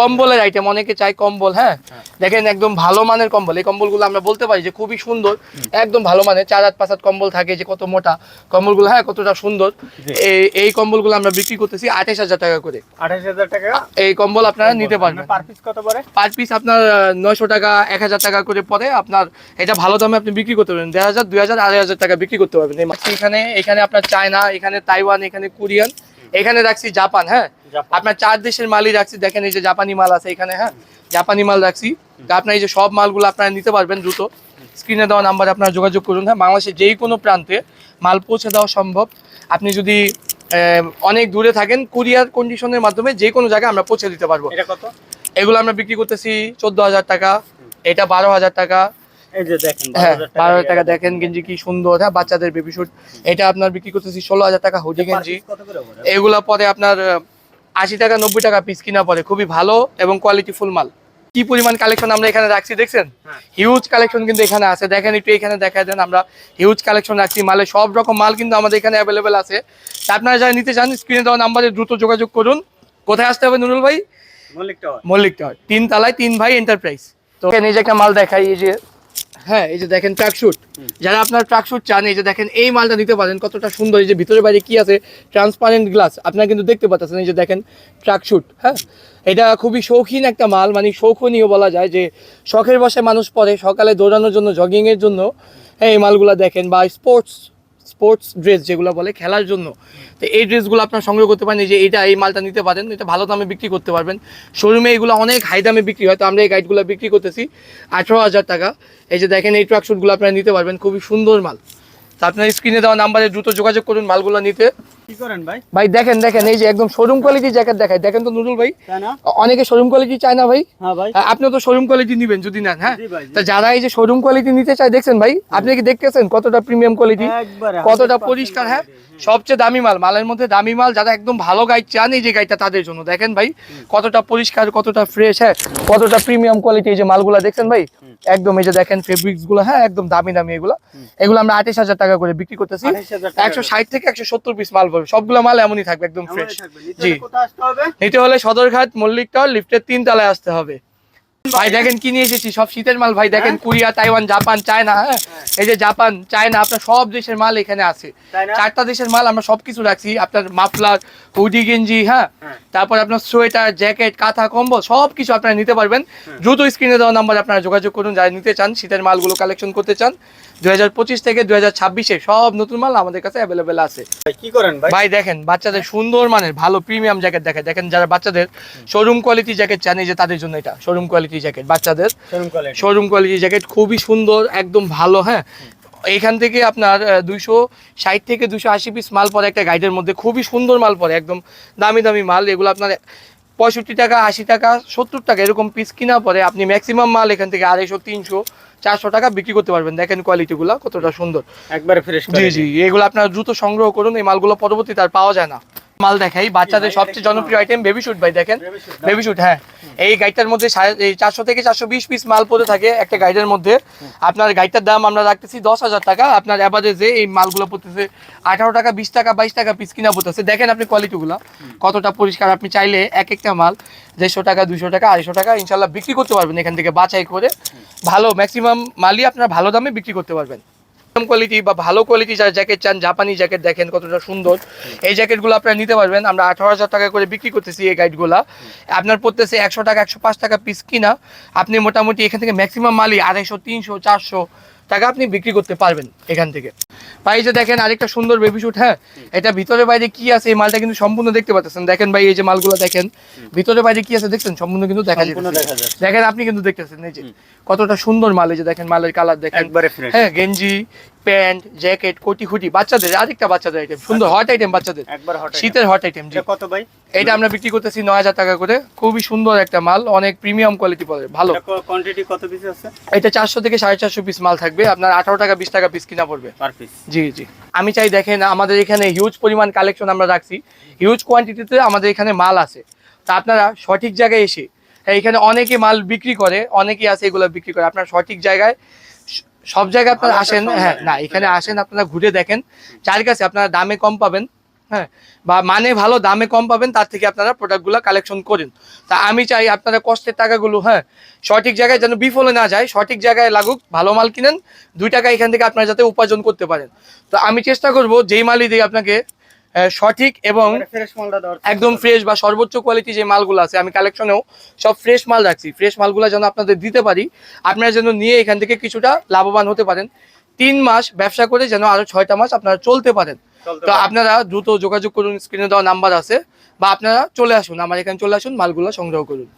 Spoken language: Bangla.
কম্বলের আইটেম অনেকে চাই কম্বল হ্যাঁ? দেখেন একদম ভালো মানের কম্বল। এই কম্বলগুলো আমরা বলতে পারি যে খুবই সুন্দর একদম ভালো মানের চার হাত পাঁচ হাত কম্বল থাকে যে কত মোটা। কম্বলগুলো হ্যাঁ কতটা সুন্দর। এই এই কম্বলগুলো আমরা বিক্রি করতেছি আঠাশ হাজার টাকা করে। আঠাশ হাজার টাকা? এই কম্বল আপনারা নিতে পারবেন। পার পিস কত পরে পার পিস আপনার নয়শো টাকা এক হাজার টাকা করে পরে আপনার এটা ভালো দামে আপনি বিক্রি করতে পারবেন। দেড় হাজার দুই হাজার আড়াই হাজার টাকা বিক্রি করতে পারবেন। এখানে এখানে আপনার চায়না এখানে তাইওয়ান এখানে কোরিয়ান এখানে রাখছি জাপান হ্যাঁ। আপনার চার দেশের মালই রাখছি। দেখেন এই যে জাপানি মাল আছে এখানে হ্যাঁ? জাপানি মাল রাখছি। আপনার এই যে সব মালগুলো আপনারা নিতে পারবেন দ্রুত। স্ক্রিনে দেওয়া নাম্বারে আপনারা যোগাযোগ করুন হ্যাঁ? বাংলাদেশের যেই কোনো প্রান্তে মাল পৌঁছে দেওয়া সম্ভব। আপনি যদি অনেক দূরে থাকেন কুরিয়ার কন্ডিশনের মাধ্যমে যে কোনো জায়গায় আমরা পৌঁছে দিতে পারব। এটা কত? এগুলো আমরা বিক্রি করতেছি চোদ্দ হাজার টাকা এটা বারো হাজার টাকা। হ্যাঁ বারো হাজার টাকা দেখেন গেঞ্জি কি সুন্দর হ্যাঁ? বাচ্চাদের বেবি শুট এটা আপনার বিক্রি করতেছি ষোলো হাজার টাকা হুডি গেঞ্জি? এগুলো পরে আপনার আশি টাকা নব্বই টাকা পিস কিনা পরে খুবই ভালো এবং কোয়ালিটি ফুল মাল। কি পরিমাণ কালেকশন আমরা এখানে রাখছি দেখছেন? হ্যাঁ। হিউজ কালেকশন কিন্তু এখানে আছে। দেখেন একটু এখানে দেখা দেন আমরা। হিউজ কালেকশন রাখছি। মালে সব রকম মাল কিন্তু আমাদের এখানে অ্যাভেলেবেল আছে। আপনারা যারা নিতে চান স্ক্রিনে দেওয়া নাম্বারে দ্রুত যোগাযোগ করুন। কোথায় আসতে হবে নুরুল ভাই? মল্লিক টাওয়ার মল্লিক টাওয়ার তিন তলায় তিন ভাই এন্টারপ্রাইজ তো এখানে যে একটা মাল দেখাই এই যে হ্যাঁ এই যে দেখেন ট্রাকশুট যারা আপনার ট্রাকশুট চান এই যে দেখেন এই মালটা নিতে পারেন কতটা সুন্দর। এই যে ভিতরে বাইরে কি আছে? ট্রান্সপারেন্ট গ্লাস আপনারা কিন্তু দেখতে পাচ্ছেন এই যে দেখেন ট্রাকশুট হ্যাঁ? এটা খুবই শৌখিন একটা মাল মানে শৌখনীয় বলা যায় যে শখের বসে মানুষ পরে সকালে দৌড়ানোর জন্য জগিংয়ের জন্য। হ্যাঁ, এই মালগুলা দেখেন বা স্পোর্টস স্পোর্টস ড্রেস যেগুলো বলে খেলার জন্য। তো এই ড্রেসগুলো আপনার সংগ্রহ করতে পারেন যে এটা, এই মালটা নিতে পারেন, এটা ভালো দামে বিক্রি করতে পারবেন। শোরুমে এগুলো অনেক হাই দামে বিক্রি হয়, তো আমরা এই গাইডগুলো বিক্রি করতেছি। আঠেরো হাজার টাকা। এই যে দেখেন, এই ট্রাকশুটগুলো আপনারা নিতে পারবেন, খুবই সুন্দর মাল। তো আপনার স্ক্রিনে দেওয়া নাম্বারে দ্রুত যোগাযোগ করুন মালগুলো নিতে। ভাই? ভাই দেখেন দেখেন এই যে একদম শোরুম কোয়ালিটি জ্যাকেট দেখায় দেখেন তো নুরুল ভাই অনেকে শোরুম কোয়ালিটি চায় না ভাই। হ্যাঁ ভাই। আ- আপনিও তো শোরুম কোয়ালিটি নেবেন যদি হ্যাঁ। তা যারা এই যে শোরুম কোয়ালিটি নিতে চায় দেখছেন ভাই আপনি কি দেখতেছেন কতটা প্রিমিয়াম কোয়ালিটি কতটা পরিষ্কার হ্যাঁ? সবচেয়ে দামি মাল মালের মধ্যে দামি মাল যারা একদম ভালো গাইড চান এই যে গাইডটা তাদের জন্য। দেখেন ভাই কতটা পরিষ্কার কতটা ফ্রেশ হ্যাঁ? কতটা প্রিমিয়াম কোয়ালিটি এই যে মালগুলা দেখছেন ভাই? একদম এই যে দেখেন ফেব্রিক্সগুলো হ্যাঁ একদম দামি দামি এগুলো। এগুলো আমরা আঠাশ হাজার টাকা করে বিক্রি করতেছি। একশো ষাট থেকে একশো সত্তর পিস মাল পাবে সবগুলো মাল এমনই থাকবে একদম ফ্রেশ জি। নিতে হলে সদরঘাট মল্লিক টাওয়ার লিফটের তিন তলায় আসতে হবে। ভাই দেখেন কি নিয়ে এসেছি? সব শীতের মাল ভাই দেখেন কোরিয়া তাইওয়ান জাপান চায়না হ্যাঁ। এই যে জাপান চায়না আপনার সব দেশের মাল এখানে আছে। চারটা দেশের মাল আমরা সবকিছু রাখছি। আপনার মাফলার হুডি গেঞ্জি হ্যাঁ? হ্যাঁ। তারপর আপনার সোয়েটার জ্যাকেট কাঁথা কম্বল সব কিছু আপনারা নিতে পারবেন। দ্রুত স্ক্রিনে দেওয়া নাম্বার আপনারা যোগাযোগ করুন যারা নিতে চান শীতের মালগুলো কালেকশন করতে চান। দুই হাজার পঁচিশ থেকে দুই হাজার ছাব্বিশে সব নতুন মাল আমাদের কাছে অ্যাভেলেবেল আছে। কি করেন ভাই? দেখেন বাচ্চাদের সুন্দর মানের ভালো প্রিমিয়াম জ্যাকেট দেখেন। দেখেন যারা বাচ্চাদের শোরুম কোয়ালিটি জ্যাকেট চান যে তাদের জন্য এটা শোরুম কোয়ালিটি জ্যাকেট বাচ্চাদের শোরুম কোয়ালিটি জ্যাকেট খুবই সুন্দর একদম ভালো হ্যাঁ? এইখান থেকে আপনার দুইশো ষাট থেকে দুশো আশি পিস মাল পরে একটা গাইডের মধ্যে। খুবই সুন্দর মাল পরে একদম দামি দামি মাল। এগুলো আপনার পঁয়ষট্টি টাকা আশি টাকা সত্তর টাকা এরকম পিস কিনা পরে আপনি ম্যাক্সিমাম মাল এখান থেকে আড়াইশো তিনশো চারশো টাকা বিক্রি করতে পারবেন। দেখেন কোয়ালিটিগুলো কতটা সুন্দর। একবারে ফ্রেশ জি জি এগুলো আপনার দ্রুত সংগ্রহ করুন এই মালগুলো পরবর্তীতে আর পাওয়া যায় না। মাল দেখাই। বাচ্চাদের সবচেয়ে জনপ্রিয় আইটেম বেবি শুট ভাই দেখেন? বেবি শুট হ্যাঁ। এই গাইডটার মধ্যে চারশো থেকে চারশো বিশ পিস মাল পড়ে থাকে একটা গাইডের মধ্যে। আপনার গাইডটার দাম আমরা রাখতেছি দশ হাজার টাকা। আপনার অ্যাভারেজে এই মালগুলো পড়তেছে আঠারো টাকা বিশ টাকা বাইশ টাকা পিস কিনা পড়তেছে। দেখেন আপনি কোয়ালিটিগুলো কতটা পরিষ্কার। আপনি চাইলে এক একটা মাল দেড়শো টাকা দুশো টাকা আড়াইশো টাকা ইনশাল্লাহ বিক্রি করতে পারবেন এখান থেকে বাছাই করে। ভালো ম্যাক্সিমাম মালই আপনার ভালো দামে বিক্রি করতে পারবেন। কোয়ালিটি বা ভালো কোয়ালিটি যারা জ্যাকেট চান জাপানি জ্যাকেট দেখেন কতটা সুন্দর। এই জ্যাকেটগুলো আপনারা নিতে পারবেন। আমরা আঠারো হাজার টাকা করে বিক্রি করতেছি এই গাইডগুলো আপনার পড়তেছে একশো টাকা, একশো পাঁচ টাকা পিস কিনা। আপনি মোটামুটি এখান থেকে ম্যাক্সিমাম মালি আড়াইশো, তিনশো, চারশো টাকা আপনি বিক্রি করতে পারবেন এখান থেকে। ভাই যে দেখেন আরেকটা সুন্দর বেবি শুট হ্যাঁ? এটা ভিতরে বাইরে কি আছে এই মালটা কিন্তু সম্পূর্ণ দেখতে পাচ্ছেন। দেখেন ভাই এই যে মালগুলো দেখেন ভিতরে বাইরে কি আছে দেখছেন? সম্পূর্ণ কিন্তু দেখা যাচ্ছে। দেখেন আপনি কিন্তু দেখতেছেন এই যে কতটা সুন্দর মাল এই যে দেখেন মালের কালার দেখেন। একবারে ফ্রেশ হ্যাঁ গেঞ্জি প্যান্ট জ্যাকেট কোটি খুটি বাচ্চাদের আরেকটা বাচ্চাদের আইটেম সুন্দর হট আইটেম বাচ্চাদের। একবার হট শীতের হট আইটেম কত ভাই? এটা আমরা বিক্রি করতেছি নয় হাজার টাকা করে। খুবই সুন্দর একটা মাল অনেক প্রিমিয়াম কোয়ালিটি পড়ে ভালো। কোয়ান্টিটি কত পিস আছে? এটা চারশো থেকে সাড়ে চারশো পিস মাল থাকবে আপনার আঠারো টাকা বিশ টাকা পিস কিনা পড়বে। পার পিস জি জি। আমি চাই দেখেন আমাদের এখানে হিউজ পরিমাণ কালেকশন আমরা রাখছি। হিউজ কোয়ান্টিটিতে আমাদের এখানে মাল আছে। তা আপনারা সঠিক জায়গায় এসে এখানে অনেকে মাল বিক্রি করে অনেকেই আছে এগুলো বিক্রি করে। আপনার সঠিক জায়গায় সব জায়গায় আপনারা আসেন হ্যাঁ না এখানে আসেন আপনারা ঘুরে দেখেন। যার কাছে আপনারা দামে কম পাবেন হ্যাঁ বা মানে ভালো দামে কম পাবেন তার থেকে আপনারা প্রোডাক্টগুলো কালেকশন করেন। তা আমি চাই আপনারা কষ্টের টাকাগুলো হ্যাঁ সঠিক জায়গায় যেন বিফলে না যায় সঠিক জায়গায় লাগুক ভালো মাল কিনেন দুই টাকা এখান থেকে আপনারা যাতে উপার্জন করতে পারেন। তো আমি চেষ্টা করব যেই মালই দিই আপনাকে সঠিক এবং একদম ফ্রেশ বা সর্বোচ্চ কোয়ালিটি যে মালগুলো আছে আমি কালেকশনেও সব ফ্রেশ মাল রাখছি। ফ্রেশ মালগুলো যেন আপনাদের দিতে পারি আপনারা যেন নিয়ে এখান থেকে কিছুটা লাভবান হতে পারেন। তিন মাস ব্যবসা করে যেন আরও ছয়টা মাস আপনারা চলতে পারেন। তো আপনারা দ্রুত যোগাযোগ করুন স্ক্রিনে দেওয়া নাম্বার আছে বা আপনারা চলে আসুন আমার এখানে চলে আসুন মালগুলো সংগ্রহ করুন।